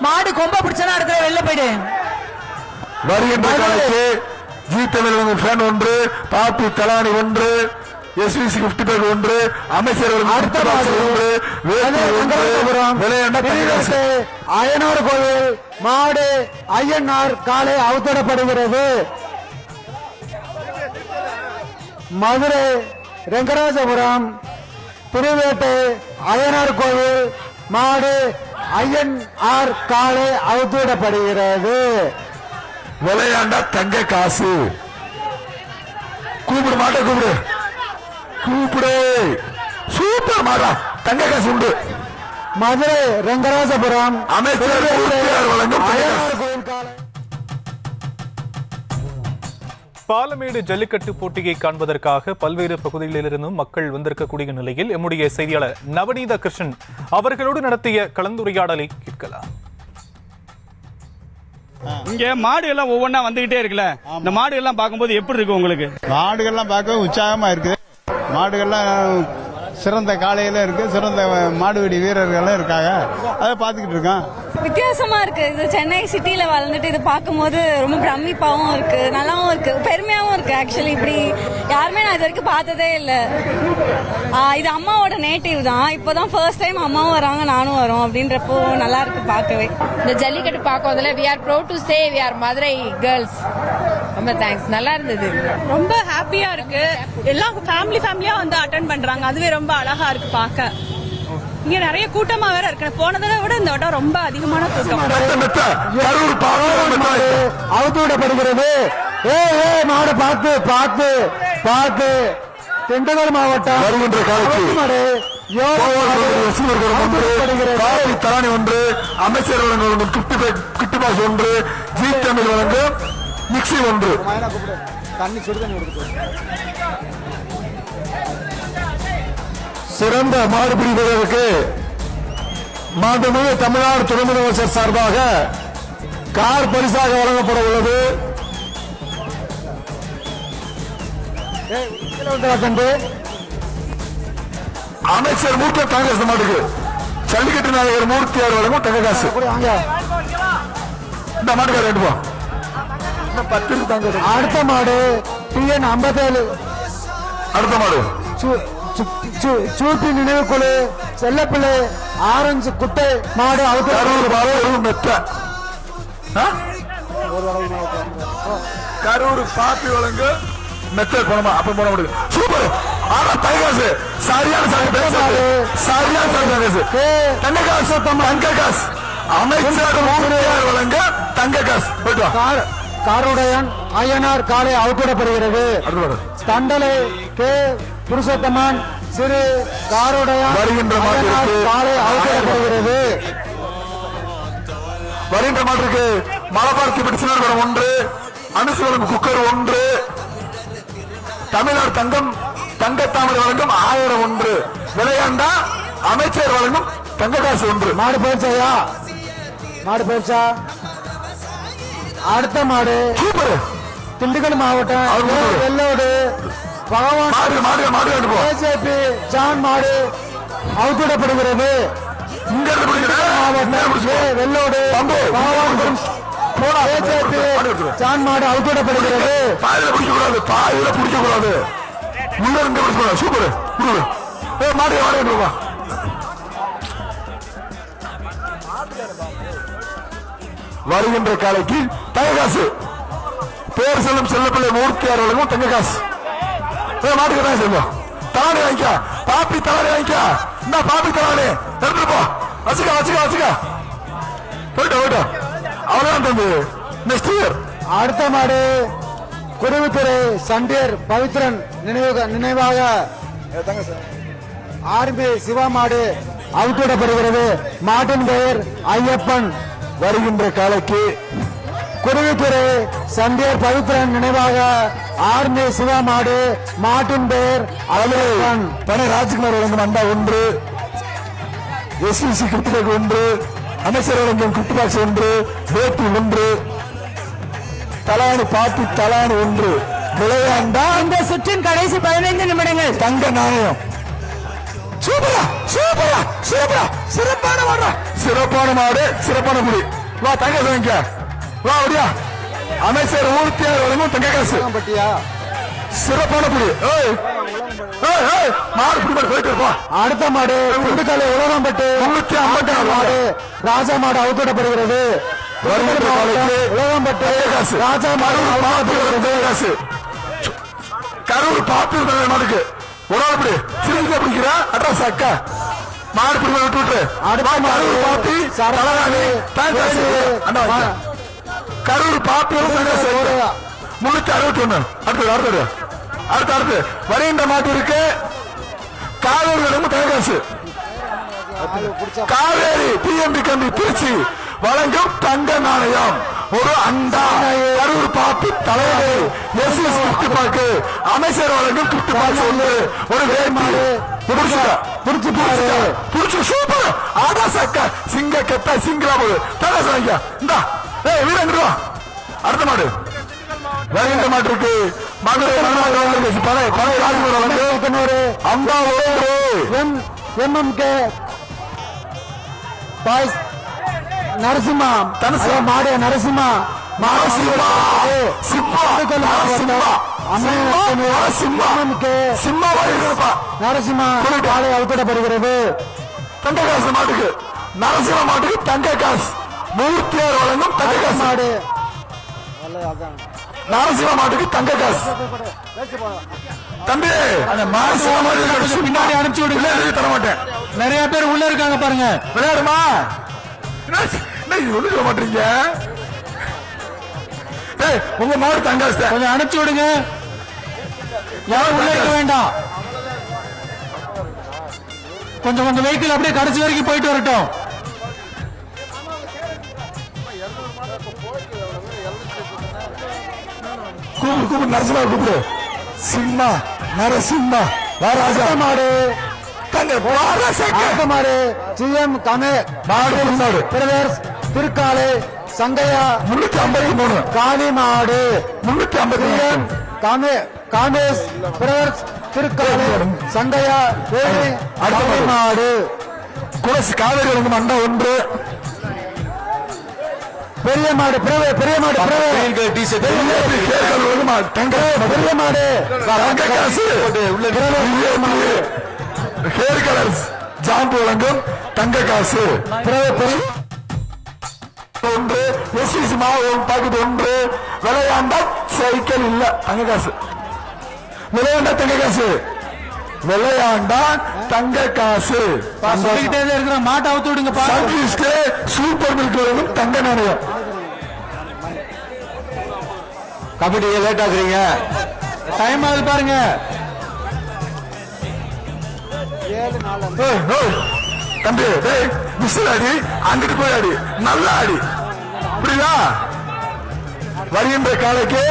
மாடு கொம்ப பிடிச்சனா இருக்கிற வெளில போயிடு வருகின்ற காலைக்கு ஜி தமிழ் ஃபேன் ஒன்று பாப்பி தலானி ஒன்று எஸ்விசி கிஃப்ட் பேக் ஒன்று அமைச்சர்கள் அடுத்த. ஒன்று. திருவிழாட்டு அய்யனார் கோவில் மாடு ஐயனார் காலை அவுத்திடப்படுகிறது மதுரை ரெங்கராஜபுரம் திருவேட்டை அய்யனார் கோவில் மாடு ஐயன் ஆர் காலை அவுத்திடப்படுகிறது விளையாண்ட தங்க காசு. கூப்பிடு மாட்ட கூப்பிடு. கூப்பிடு. சூப்பர் மாடா. தங்க காசு உண்டு. மதுரை ரெங்கராஜபுரம் அமைச்சர் வழங்கும் பாலமேடு ஜல்லிக்கட்டு போட்டியை காண்பதற்காக பல்வேறு பகுதிகளிலிருந்தும் மக்கள் வந்திருக்கக்கூடிய நிலையில் எம்முடைய செய்தியாளர் நவநீத கிருஷ்ணன் அவர்களோடு நடத்திய கலந்துரையாடலை கேட்கலாம். இங்க மாடு எல்லாம் ஒவ்வொன்றா வந்துகிட்டே இருக்குல்ல? இந்த மாடு எல்லாம் பார்க்கும்போது எப்படி இருக்கு உங்களுக்கு? மாடுகள்லாம் பார்க்க உற்சாகமா இருக்குது மாடுகள்லாம் சிறந்த காலையில இருக்கு சிறந்த மாடுபிடி வீரர்களும் இருக்காங்க. அதை பார்த்துக்கிட்டு இருக்கோம். வித்தியாசமா இருக்கு. இது சென்னை சிட்டில வளர்ந்துட்டு இது பார்க்கும்போது ரொம்ப பிரமிப்பாவும் இருக்கு நல்லாவும் இருக்கு பெருமையாவும் இருக்கு ஆக்சுவலி இப்படி யாருமே நான் இது வரைக்கும் பார்த்ததே இல்ல. இது அம்மாவோட நேட்டிவ் தான். இப்போதான் ஃபர்ஸ்ட் டைம் அம்மாவும் வராங்க நானும் வரோம். அப்படின்றப்போ நல்லா இருக்கு பார்க்கவே. இந்த ஜல்லிக்கட்டு பார்க்கறதுல we are proud to say we are Madurai girls ரொம்ப தேங்க்ஸ் நல்லா இருந்தது. ரொம்ப ஹாப்பியா இருக்கு. எல்லாம் ஃபேமிலி ஃபேமிலியா வந்து அட்டன் பண்றாங்க. அதுவே ரொம்ப அழகா இருக்கு பார்க்க. இங்க நிறைய கூட்டமா வேற இருக்கு. போன தடவை விட இந்த வட்டம் ரொம்ப அதிகமான கூட்டம். விடப்படுகிறது ஏ ஏ மாடு பார்த்து பார்த்து பார்த்து. திண்டுக்கல் மாவட்டம் வருகின்ற. காவி தலானி ஒன்று அமைச்சர் வழங்கும் கிஃப்ட் பாஸ் ஒன்று ஜி தமிழ் வழங்கும். மிக்சி ஒன்று. தண்ணி சுடு தண்ணி கொடுத்து சிறந்த மாடுபிடி வீரருக்கு மாண்புமிகு தமிழ்நாடு துணை முதலமைச்சர் சார்பாக கார் பரிசாக வழங்கப்பட உள்ளது. அமைச்சர் மூத்த காங்கிரஸ் மாட்டுக்கு ஜல்லிக்கட்டு நாயகர் மூர்த்தியார் வழங்கும் தங்க காசு. இந்த மாட்டுக்கார ரெண்டு பத்து தாங்க அடுத்த மாடு டிஎன் ஐம்பத்தேழு. அடுத்த மாடு. சு- சு- சு- சூப்பி நினைவு குழு செல்லப்பிள்ளை ஆரஞ்சு குட்டை மாடு அவுத்து கரூர் பாலூர் மெத்த. ஆ? கரூர் பாப்பி வழங்கு மெத்த போனமா அப்ப போன முடியும் சூப்பர். ஆனா தங்ககாசு சரியான சாமி பேசுறது சரியான சாமி பேசு தங்க காசு தங்க காசு. அமைச்சர் வழங்க தங்க காசு. போயிட்டு காருடையன் ஐயனார் காலை வர தண்டலை கே. புருஷோத்தமன் சிறு காருடையன் காலை அவுத்திடப்படுகிறது. வருகின்ற மாட்டிற்கு மலபார் திபெட் சிலர் ஒன்று அனுசுவரம் குக்கர் ஒன்று தமிழ்நாடு தங்கம் தங்க தாமரை வழங்கும் ஆயிரம் ஒன்று விளையாண்டா அமைச்சர் வழங்கும் தங்க காசு ஒன்று. மாடு போயிடுச்சா மாடு போயிடுச்சா அடுத்த மாடு. சூப்பர் திண்டுக்கல் மாவட்டம். வெள்ளோடு. பகவான் மாடு மாடு மாடு எடுத்து போ. பிஜேபி ஜான் மாடு. ஏ, வெள்ளோடு. பகவான். பிஜேபி. ஜான் மாடு அவுத்திடப்படுகிறது பாயில பிடிக்க கூடாது பாயில பிடிக்க கூடாது உள்ள இருந்து சூப்பர். மாடு மாடு வருகின்ற காலைக்கு தங்க காசு பேர் செல்லும் செல்லப்பிள்ளை மூர்த்தியார் வழங்கும் தங்க காசு மாட்டுக்கு தான் செல்வம். தலாடி வாங்கிக்க. பாப்பி தலாடி வாங்கிக்க. இந்த பாப்பி தலாடி. எடுத்துட்டு போ. வச்சுக்க வச்சுக்க வச்சுக்க. போயிட்டு போயிட்டு அவ்வளவுதான் தம்பி. நெக்ஸ்ட் இயர் அடுத்த மாடு குருவித்துறை சண்டியர் பவித்ரன் நினைவு நினைவாக ஆர்பி சிவா மாடு அவுத்திடப்படுகிறது. மாட்டின் பெயர் ஐயப்பன். வருகின்ற காலைக்கு குருவித்துறை சண்டியர் பவித்ரன் நினைவாக ஆர்மி சிவா மாடு மாட்டின் பெயர் ஐயப்பன் பனை ராஜ்குமார் வழங்கும் அண்டா ஒன்று. எஸ்பிசி கிருத்திகை ஒன்று. அமைச்சர் வழங்கும் கிஃப்ட் பாக்ஸ் ஒன்று. வேட்டி ஒன்று. தலானி பாப்பி தலானி ஒன்று. விளையாண்டா இந்த சுற்றின் கடைசி பதினைந்து நிமிடங்கள். தங்க நாணயம். சூப்பரா சூப்பரா சூப்பரா. சிறப்பான மாடுறா சிறப்பான மாடு சிறப்பான புடி வா தங்க வாங்கிக்க வா அப்படியா அமைச்சர் ஊர்த்தியார் வழங்கும் தங்க காசு. சிறப்பான புடி மாடு புடி மாடு போயிட்டு இருப்பா அடுத்த மாடு திண்டுக்கல் உலகம்பட்டு முன்னூத்தி ஐம்பத்தி நாலு மாடு. ராஜா மாடு அவுத்துடப்படுகிறது உலகம்பட்டு ராஜா மாடு காசு. கரூர் பாத்து மாடுக்கு ஒரு ஆள் பிடி. பிடிக்கிறா. அட்ரஸ் அக்கா. மாடு பிடி விட்டு விட்டுரு. அடுத்த மாடு கரூர் பாத்து முன்னூத்தி அறுபத்தி ஒண்ணு அடுத்தது அடுத்தது. அடுத்து அடுத்து. வருகின்ற மாட்டு இருக்கு. காவேரி விளம்பு தகவல் காவேரி டிஎம்பி கம்பி திருச்சி வழங்கும் தங்க நாணயம். ஒரு அண்டா. கரூர் பாப்பு தலைவர் எஸ் எஸ் குட்டி பாக்கு அமைச்சர் வழங்கும் குட்டி பாக்கு ஒரு புடிச்சுக்க புடிச்சு பாரு. புடிச்சு சூப்பர். சக்க சிங்க கெட்ட சிங்களா போடு தலை இந்தா. ஏய் வீரன் அடுத்த மாடு. வருகின்ற மாட்டு இருக்கு மதுரை பழைய பழைய ராஜ்குமார் வழங்கு அம்பா ஒன்று எம் எம்எம்கே. பாய்ஸ் நரசிம்மா. மாடு நரசிம்மா. மாடு சிம்மா. சிம்மா நரசிம்மா மாடு அவுத்திடப்படுகிறது. தங்க காசு மாட்டுக்கு. நரசிம்ம மாட்டுக்கு தங்க காசு மூர்த்தியார் வழங்கும் தங்க காசு மாடு. நரசிம்ம மாட்டுக்கு தங்க காசு தம்பி அந்த மாட்டுக்கு பின்னாடி அனுப்பிச்சு விடுங்க. தர மாட்டேன் நிறைய பேர் உள்ள இருக்காங்க பாருங்க. விளையாடுமா? ஒண்ணு சொல்ல மாட்டீங்க? உங்க மாடு தங்க. கொஞ்சம் அனுப்பிச்சு விடுங்க. யாரும் உள்ள இருக்க வேண்டாம். கொஞ்சம் கொஞ்சம் வெஹிக்கிள் அப்படியே கடைசி வரைக்கும் போயிட்டு வரட்டும். கூப்பிடு கூப்பிடு நரசிம்மா கூப்பிடு. சிம்மா நரசிம்மா. ராஜா. மாடு மாடு சிஎம் கமே மாடு பிரதர்ஸ் திருக்காலை சங்கையா முன்னூத்தி ஐம்பத்தி மூணு. காளி மாடு முன்னூத்தி ஐம்பத்தி காமேஷ் பிரதர்ஸ் திருக்காலை சங்கையா. மாடு குலசி காவேரி அண்டா ஒன்று. பெரிய மாடு பிரவே பெரிய மாடு பெரிய மாடு ஹேர் கலர்ஸ் ஜாம்பு வழங்கும் தங்க காசு. பிரவே பெரிய ஒன்று எஸ்டிசி மாவு பாக்கெட் ஒன்று. விளையாண்டா சைக்கிள் இல்ல. தங்க காசு விளையாண்டா தங்க காசு விளையாண்டா தங்க காசு சொல்லிக்கிட்டே தான் இருக்கிற மாட்டை அவுத்து விடுங்கப்பா சர்வீஸ்க்கு சூப்பர் மில்க் வழங்கும் தங்க நாணயம் கபடி லேட் ஆகுறீங்க டைம் ஆகுது பாருங்க. ஏய், ஏய், தம்பி டேய் விசில் அடி அங்கிட்டு போய் அடி நல்லா அடி புரியுதா? வருகின்ற காலைக்கு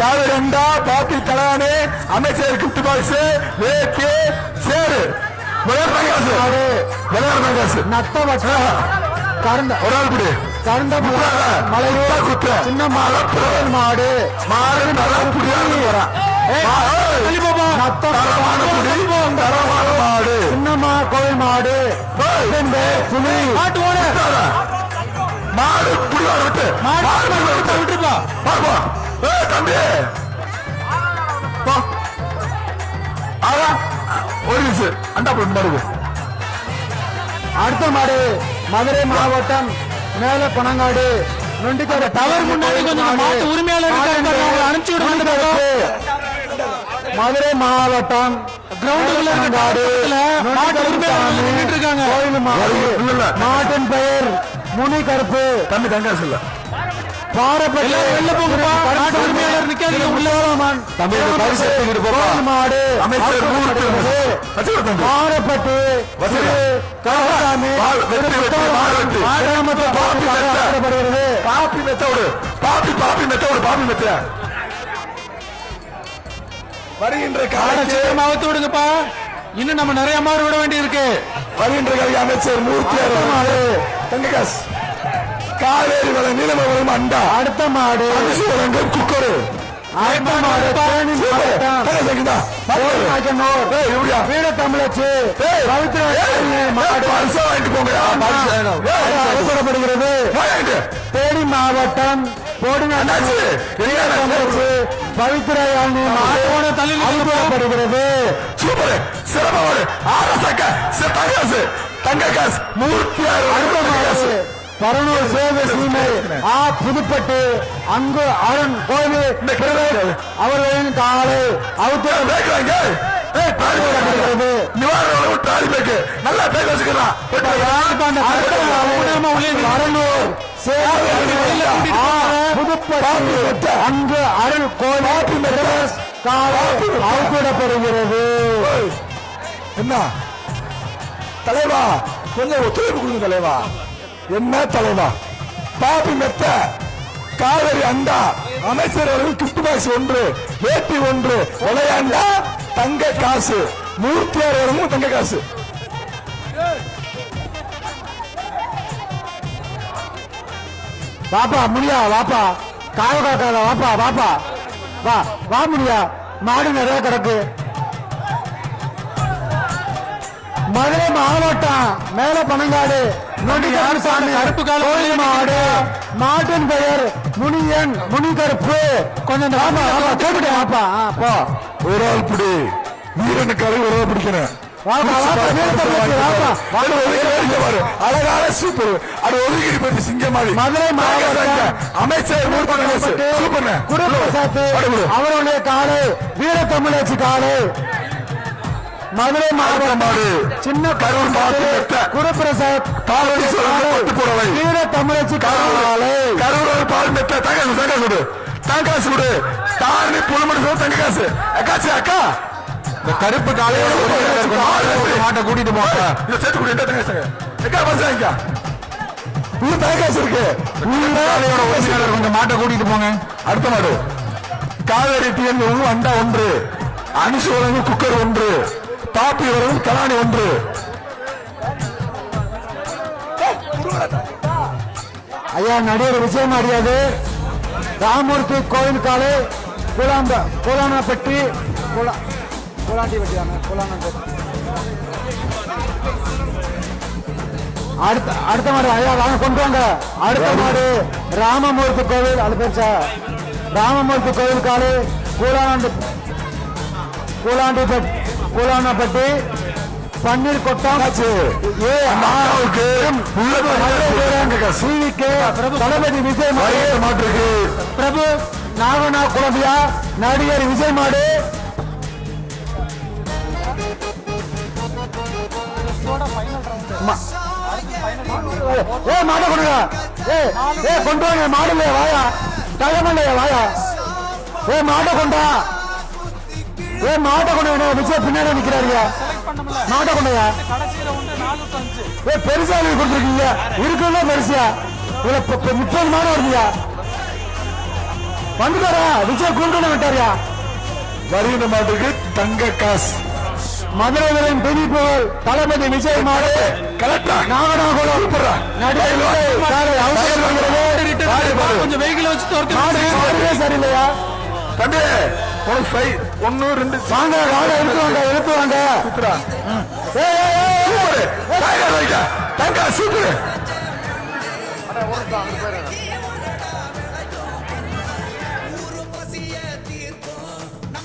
காவிரண்டா பாப்பி தலானே அமைச்சர் கிப்ட் பாக்ஸ் வேக்கு சேரு. விளையாடுற காசு. விளையாடுற காசு. நத்த வட்ட கருந்த. ஒரு ஆள் பிடி கருந்த மலையூர் குத்து சின்ன மாடு. பிரவல் மாடு. மாடு நல்லா புடியான்னு போறான் நத்த தரமான புடி மாடு. புலி மாட்டு மாடு விட்டு. மாடு புடிவாடு விட்டு விட்டுப்பா. ஏய், தம்பி. ஆகா. ஒரு நிமிஷம். அண்டா போட்டு மாடுது அடுத்த மாடு மதுரை மாவட்டம் மேல பனங்காடு நொண்டிக்காடு டவர் முன்னாடி கொஞ்சம் மாட்டு உரிமையாளர் அனுப்பிச்சு விடுங்க மதுரை மாவட்டம் மாட்டின் பெயர் முனி கருப்பு. தம்பி தங்காசு இல்ல. மாடு. பாரப்பட்டு. கருசாமி பாப்பி மெத்தோடு பாப்பி பாப்பி மெத்தோடு பாப்பி மெத்த. வருகின்ற அவுத்து விடுங்கப்பா இன்னும் நம்ம நிறைய மாடு விட வேண்டி இருக்கு வருகின்ற அமைச்சர் மூர்த்தி மாடு. தங்ககாஸ் காவேரி வள நீளம வரும் அண்டா. அடுத்த மாடு. அரிசி குக்கரு. மாவட்டம் கோடிநாயக்கனூர் வீர தமிழச்சி பவித்ரா மாடு அவசரப்படுகிறது தேனி மாவட்டம் கோடிநாயக்கனூர் வீர தமிழச்சி பவித்ரா யாழ்னி மாடு அவசரப்படுகிறது சூப்பர்! சிறப்பாக ஆரசக்க தங்ககாசு தங்ககாசு மூர்த்தி அடுத்த மாடு பரனூர் சேவை சீமை ஆ புதுப்பட்டு அங்கு அருண் கோவில் அவர்களின் காலை அவசரப்படுகிறது நிவாரண பேக்கு நல்லா வச்சுக்கலாம். அங்கு அருள் என்ன? தலைவா கொஞ்சம் ஒத்துழைப்பு கொடுங்க தலைவா. என்ன தலைவா? பாபி மெத்த காவிரி அண்டா. அமைச்சர் அவர்கள் கிஃப்ட் பாக்ஸ் ஒன்று வேட்டி ஒன்று விளையாண்டா தங்க காசு. மூர்த்தியார் அவர்களும் தங்க காசு. வாப்பா முடியா வாப்பா. காவ காக்காத வாப்பா வாப்பா. வா வா முடியா மாடு நிறைய கிடக்கு. மதுரை மாவட்டம் மேல பனங்காடு மாடு. மாட்டின் பெயர் முனியன் முனிகருப்பு கொஞ்சம் ஆள் பிடி. வீரனுக்காக ஒரு ஆள் ஒதுக்கி. அழகான சூப்பர் அது ஒதுக்கீடு பற்றி சிங்கம் மாதிரி. மாவட்டம் அமைச்சர் குருபிரசாத் அவருடைய காலை வீர தமிழச்சி காலை. மதுரை மாவட்டம் மாடு சின்ன கரூர் மாவட்ட குருபிரசாத் பாலடி சொல்லுங்க புடவை வீர தமிழச்சி காலை. கரூர் பால் மெத்த. தங்க தங்க கொடு. தங்க காசு கொடு. தாரணி புலமணி தங்க காசு. அக்காச்சி அக்கா. இந்த கருப்பு காலையோட மாட்டை கூட்டிட்டு போங்க. இதை சேர்த்து கூட்டி தங்க காசு எக்கா பஸ் வாங்கிக்கா இது தங்க காசு இருக்கு. காலையோட ஒரிஜினல் கொஞ்சம் மாட்டை கூட்டிட்டு போங்க. அடுத்த மாடு. காவேரி டிஎன் ஒன்று அண்டா ஒன்று. அனுசு வழங்கும் குக்கர் ஒன்று. பாப்பி வழங்கும் கலாணி ஒன்று. ஐயா நடிகர் விஜயம் அறியாது ராமூர்த்தி கோவில் காலை கூலாம்ப கூலானப்பட்டி கூலா கூலாண்டிப்பட்டி தானே கூலானப்பட்டி அடுத்த அடுத்த மாடு ஐயா வாங்க கொண்டு வாங்க. அடுத்த மாடு ராமமூர்த்தி கோவில் அது பெருசா ராமமூர்த்தி கோவில் காலை கூலாண்டு கூலாண்டிப்பட்டி கூலானப்பட்டி பன்னீர் அண்ணாவுக்கு சிவிக்கு தளபதி விஜய் மாடு. பிரபு நாகனா குழம்பியா நடிகர் விஜய் மாடு. ஏ மாட கொடுங்க. ஏ ஏ கொண்டு வாங்க மாடு இல்லையா வாயா. டைம் இல்லையா வாயா. ஏ மாட்டை கொண்டா. ஏ மாட கொண்டு விஜய் பின்னாடி நிக்கிறாருங்க. மாட்டை கொண்டையா ஏ பெருசா நீங்க கொடுத்துருக்கீங்க. இருக்குல்ல பெருசா. இதுல முப்பது மாடு வருதுயா வந்துட்டாரா? விஜய் கூண்டு விட்டாரியா வருகின்ற மாட்டுக்கு தங்க காசு. மதுரைகளின் பெரிய புகழ் தளபதி விஜய் மாடு கலெக்டா நாகனாகுளம். கொஞ்சம் வெஹிக்கிள் வச்சு சரியில்லையா? தம்பி உனக்கு ஃபை ஒன்னு ரெண்டு வாங்க வாங்க எடுத்து வாங்க எடுத்து வாங்க. சூப்பர். தங்க சூப்பர்.